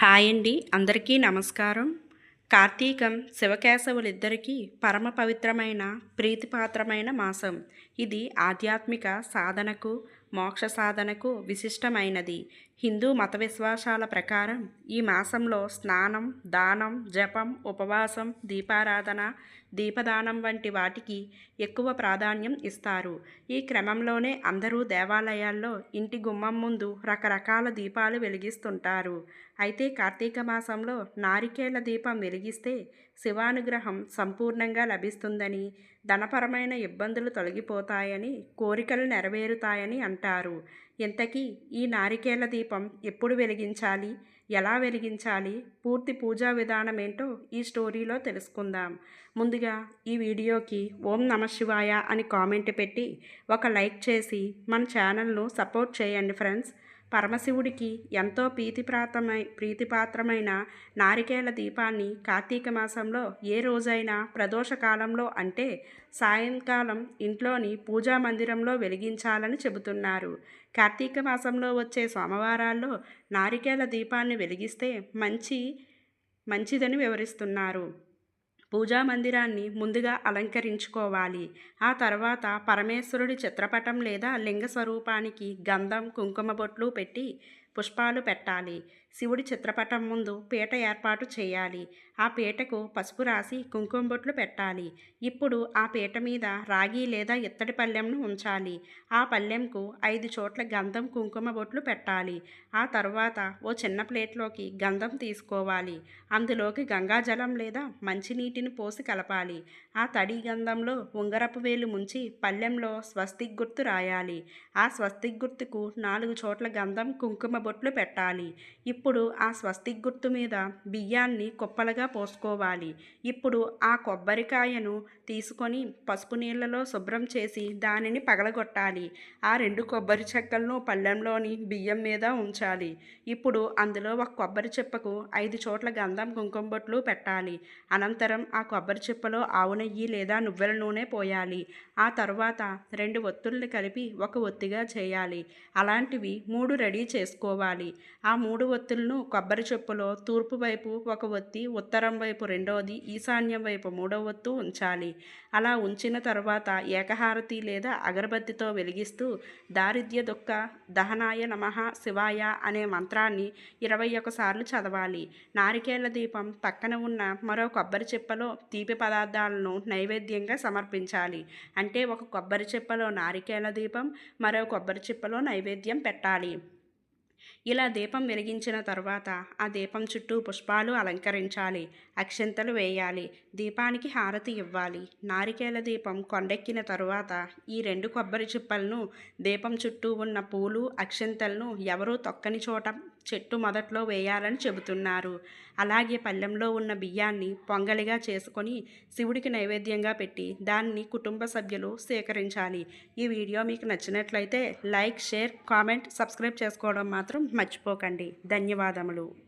Hi అండి. అందరికీ నమస్కారం. కార్తీకం శివకేశవులిద్దరికీ పరమ పవిత్రమైన ప్రీతిపాత్రమైన మాసం. ఇది ఆధ్యాత్మిక సాధనకు మోక్ష సాధనకు విశిష్టమైనది. హిందూ మత విశ్వాసాల ప్రకారం ఈ మాసంలో స్నానం దానం జపం ఉపవాసం దీపారాధన దీపదానం వంటి వాటికి ఎక్కువ ప్రాధాన్యం ఇస్తారు. ఈ క్రమంలోనే అందరూ దేవాలయాల్లో ఇంటి గుమ్మం ముందు రకరకాల దీపాలు వెలిగిస్తుంటారు. అయితే కార్తీక మాసంలో నారికేళ దీపం వెలిగిస్తే శివానుగ్రహం సంపూర్ణంగా లభిస్తుందని ధనపరమైన ఇబ్బందులు తొలగిపోతాయని కోరికలు నెరవేరుతాయని అంటారు. అంటారు. ఇంతకీ ఈ నారికేల దీపం ఎప్పుడు వెలిగించాలి? ఎలా వెలిగించాలి? పూర్తి పూజా విధానం ఏంటో ఈ స్టోరీలో తెలుసుకుందాం. ముందుగా ఈ వీడియోకి ఓం నమ శివాయ అని కామెంట్ పెట్టి ఒక లైక్ చేసి మన ఛానల్ను సపోర్ట్ చేయండి ఫ్రెండ్స్. పరమశివుడికి ఎంతో ప్రీతిప్రాతమై ప్రీతిపాత్రమైన నారికేల దీపాన్ని కార్తీక మాసంలో ఏ రోజైనా ప్రదోష కాలంలో అంటే సాయంకాలం ఇంట్లోని పూజా మందిరంలో వెలిగించాలని చెబుతున్నారు. కార్తీక మాసంలో వచ్చే సోమవారాల్లో నారికేల దీపాన్ని వెలిగిస్తే మంచి మంచిదని వివరిస్తున్నారు. పూజా మందిరాన్ని ముందుగా అలంకరించుకోవాలి. ఆ తర్వాత పరమేశ్వరుడి చిత్రపటం లేదా లింగ స్వరూపానికి గంధం కుంకుమ బొట్లు పెట్టి పుష్పాలు పెట్టాలి. శివుడి చిత్రపటం ముందు పీట ఏర్పాటు చేయాలి. ఆ పీటకు పసుపు రాసి కుంకుమ బొట్లు పెట్టాలి. ఇప్పుడు ఆ పీట మీద రాగి లేదా ఇత్తడి పళ్ళెంను ఉంచాలి. ఆ పళ్ళెంకు ఐదు చోట్ల గంధం కుంకుమ బొట్లు పెట్టాలి. ఆ తర్వాత ఓ చిన్న ప్లేట్లోకి గంధం తీసుకోవాలి. అందులోకి గంగాజలం లేదా మంచినీటిని పోసి కలపాలి. ఆ తడి గంధంలో ఉంగరపు వేలు ముంచి పళ్ళెంలో స్వస్తిక్ గుర్తు రాయాలి. ఆ స్వస్తిక్ గుర్తుకు నాలుగు చోట్ల గంధం కుంకుమ బొట్లు పెట్టాలి. ఇప్పుడు ఆ స్వస్తిక్ గుర్తు మీద బియ్యాన్ని కుప్పలుగా పోసుకోవాలి. ఇప్పుడు ఆ కొబ్బరికాయను తీసుకొని పసుపు నీళ్ళలో శుభ్రం చేసి దానిని పగలగొట్టాలి. ఆ రెండు కొబ్బరి చెక్కలను పళ్ళెంలోని బియ్యం మీద ఉంచాలి. ఇప్పుడు అందులో ఒక కొబ్బరి చెప్పకు ఐదు చోట్ల గంధం కుంకుమ బొట్లు పెట్టాలి. అనంతరం ఆ కొబ్బరి చెప్పలో ఆవు నెయ్యి లేదా నువ్వుల నూనె పోయాలి. ఆ తర్వాత రెండు ఒత్తుల్ని కలిపి ఒక ఒత్తిగా చేయాలి. అలాంటివి మూడు రెడీ చేసుకోవాలి ఆ మూడు ఒత్తులను కొబ్బరి చెప్పులో తూర్పు వైపు ఒక ఒత్తి ఉత్తరం వైపు రెండవది ఈశాన్యం వైపు మూడవ ఒత్తు ఉంచాలి. అలా ఉంచిన తర్వాత ఏకహారతి లేదా అగరబత్తితో వెలిగిస్తూ దారిద్ర్య దుఃఖ దహనాయ నమః శివాయ అనే మంత్రాన్ని ఇరవై ఒకసార్లు చదవాలి. నారికేళ్ళ దీపం పక్కన ఉన్న మరో కొబ్బరి చెప్పలో తీపి పదార్థాలను నైవేద్యంగా సమర్పించాలి. అంటే ఒక కొబ్బరి చెప్పలో నారికేళ్ళ దీపం మరో కొబ్బరి చిప్పలో నైవేద్యం పెట్టాలి. ఇలా దీపం వెలిగించిన తర్వాత ఆ దీపం చుట్టూ పుష్పాలు అలంకరించాలి అక్షంతలు వేయాలి దీపానికి హారతి ఇవ్వాలి. నారికేల దీపం కొండెక్కిన తరువాత ఈ రెండు కొబ్బరి చిప్పలను దీపం చుట్టూ ఉన్న పూలు అక్షంతలను ఎవరూ తొక్కని చోట చెట్టు మొదట్లో వేయాలని చెబుతున్నారు. అలాగే పళ్ళెంలో ఉన్న బియ్యాన్ని పొంగలిగా చేసుకొని శివుడికి నైవేద్యంగా పెట్టి దాన్ని కుటుంబ సభ్యులు స్వీకరించాలి ఈ వీడియో మీకు నచ్చినట్లయితే లైక్ షేర్ కామెంట్ సబ్స్క్రైబ్ చేసుకోవడం మాత్రం మర్చిపోకండి. ధన్యవాదములు.